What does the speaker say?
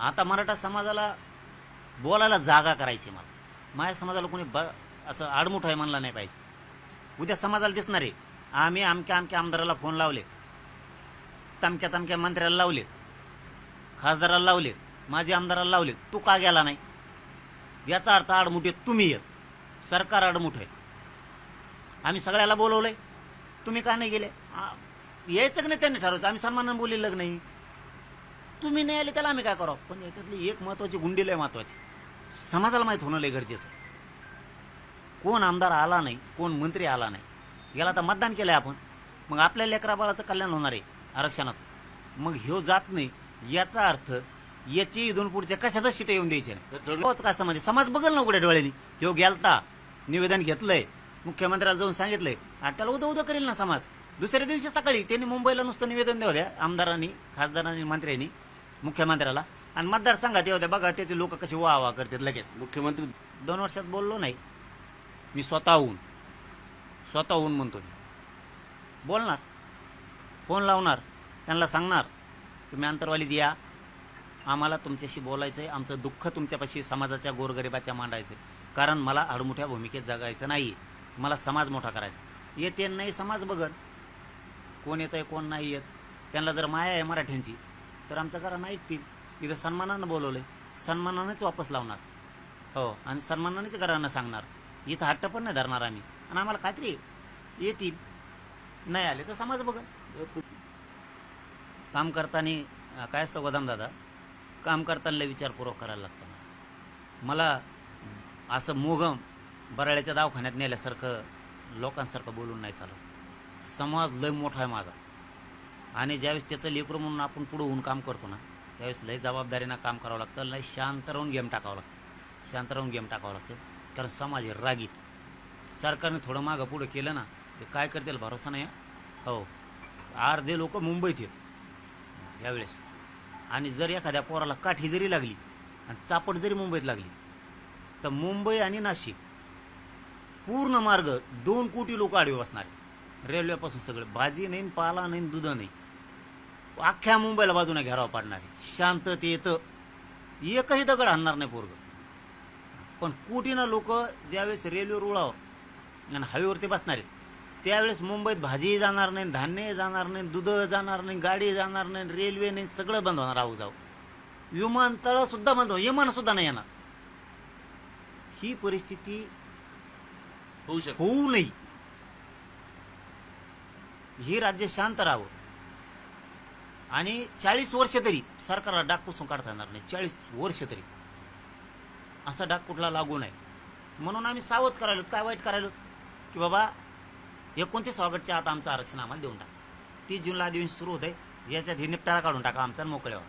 आता मराठा समाजाला बोलायला जागा करायची मला. माझ्या समाजाला कोणी ब असं आडमुठ आहे म्हणला नाही पाहिजे. उद्या समाजाला दिसणार आहे. आम्ही आमक्या अमक्या आमदाराला फोन लावले. तमक्या तमक्या मंत्र्याला लावले. खासदाराला लावले. माजी आमदाराला लावले. तू का गेला नाही? याचा अर्थ आडमुठे तुम्ही येत सरकार आडमुठ आहे. आम्ही सगळ्याला बोलवलंय. तुम्ही का नाही गेले? यायचं की नाही त्यांनी ठरवायचं? आम्ही सन्मानानं बोललेलं नाही तुम्ही नाही आले त्याला आम्ही काय करावं? पण याच्यातली एक महत्वाची गुंडी लय महत्वाची. समाजाला माहीत होणं लय गरजेचं आहे. कोण आमदार आला नाही कोण मंत्री आला नाही याला आता मतदान केलंय आपण. मग आपल्या लेकरा बाळाचं कल्याण होणार आहे आरक्षणात. मग ह्यो जात नाही याचा अर्थ याची इथून पुढच्या कशातच शिटे येऊन द्यायचे नाही. तोच का समज समाज बघल ना उघड्या डोळ्यांनी. ह्यो गेलता निवेदन घेतलंय मुख्यमंत्र्याला जाऊन सांगितलंय. आणि त्याला उदं उदं करेल ना समाज. दुसऱ्या दिवशी सकाळी त्यांनी मुंबईला नुसतं निवेदन द्यावं द्या आमदारांनी खासदारांनी मंत्र्यांनी. मुख्यमंत्र्याला. आणि मतदारसंघात येऊ द्या बघा त्याचे लोक कसे वा वा करतात लगेच. मुख्यमंत्री दोन वर्षात बोललो नाही. मी स्वतःहून स्वतःहून म्हणतो मी बोलणार फोन लावणार त्यांना सांगणार तुम्ही अंतरवालीत या. आम्हाला तुमच्याशी बोलायचं आहे आमचं दुःख तुमच्यापाशी समाजाच्या गोरगरिबाच्या मांडायचं आहे कारण मला आडमुठ्या भूमिकेत जगायचं नाही मला समाज मोठा करायचा. येते नाही समाज बघन. कोण येतंय कोण नाही येत. त्यांना जर माया आहे मराठ्यांची तर आमचं घरानं ऐकतील इथं सन्मानानं बोलवलंय. सन्मानानेच वापस लावणार. हो आणि सन्मानानेच घरांना सांगणार. इथं हट्ट पण नाही धरणार आम्ही. आणि आम्हाला खात्री येतील. नाही आले तर समाज बघा काम करताना काय असतं गोदाम दादा? काम करताना विचारपूर्वक करायला लागतं मला. असं मोगम बराळ्याच्या दवाखान्यात नेल्यासारखं लोकांसारखं बोलून नाही चालत. समाज लय मोठा आहे माझा. आणि ज्यावेळेस त्याचं लेकरू म्हणून आपण पुढं होऊन काम करतो ना त्यावेळेस लय जबाबदारीनं काम करावं लागतं लय शांत राहून गेम टाकावं लागतं. शांत राहून गेम टाकावं लागतं. कारण समाज आहे रागीत. सरकारने थोडं मागं पुढं केलं ना ते काय करतील भरोसा नाही हो? अर्धे लोक मुंबईत येत यावेळेस. आणि जर एखाद्या पोराला काठी जरी लागली आणि चापट जरी मुंबईत लागली तर मुंबई आणि नाशिक पूर्ण मार्ग दोन कोटी लोक आडवे बसणार रेल्वेपासून सगळं भाजी नाही पाला नाही दुधं नाही. अख्ख्या मुंबईला बाजूने घेराव पाडणार. आहे शांततेत एकही दगड आणणार नाही पोरग. पण कोटीनं लोक ज्यावेळेस रेल्वेवर उळावर आणि हायवेवरती बसणार आहेत त्यावेळेस मुंबईत भाजी जाणार नाही धान्य जाणार नाही दूध जाणार नाही गाडी जाणार नाही रेल्वे नाही सगळं बंद होणार आऊ जाऊ विमानतळ सुद्धा बंद होणार विमान सुद्धा नाही येणार. ही परिस्थिती होऊ शकतो. होऊ नये. ही राज्य शांत राहावं. आणि चाळीस वर्ष तरी सरकारला डाग पुसून काढता येणार नाही. चाळीस वर्ष तरी. असा डाग कुठला लागू नाही म्हणून आम्ही सावध करायलो. काय वाईट करायलो? की बाबा एकोणतीस ऑगस्टच्या आता आमचं आरक्षण आम्हाला देऊन टाका. तीस जूनला अधिवेशन सुरू होतंय. याच्यात हे निपटारा काढून टाका आमचा मोकळ्यावर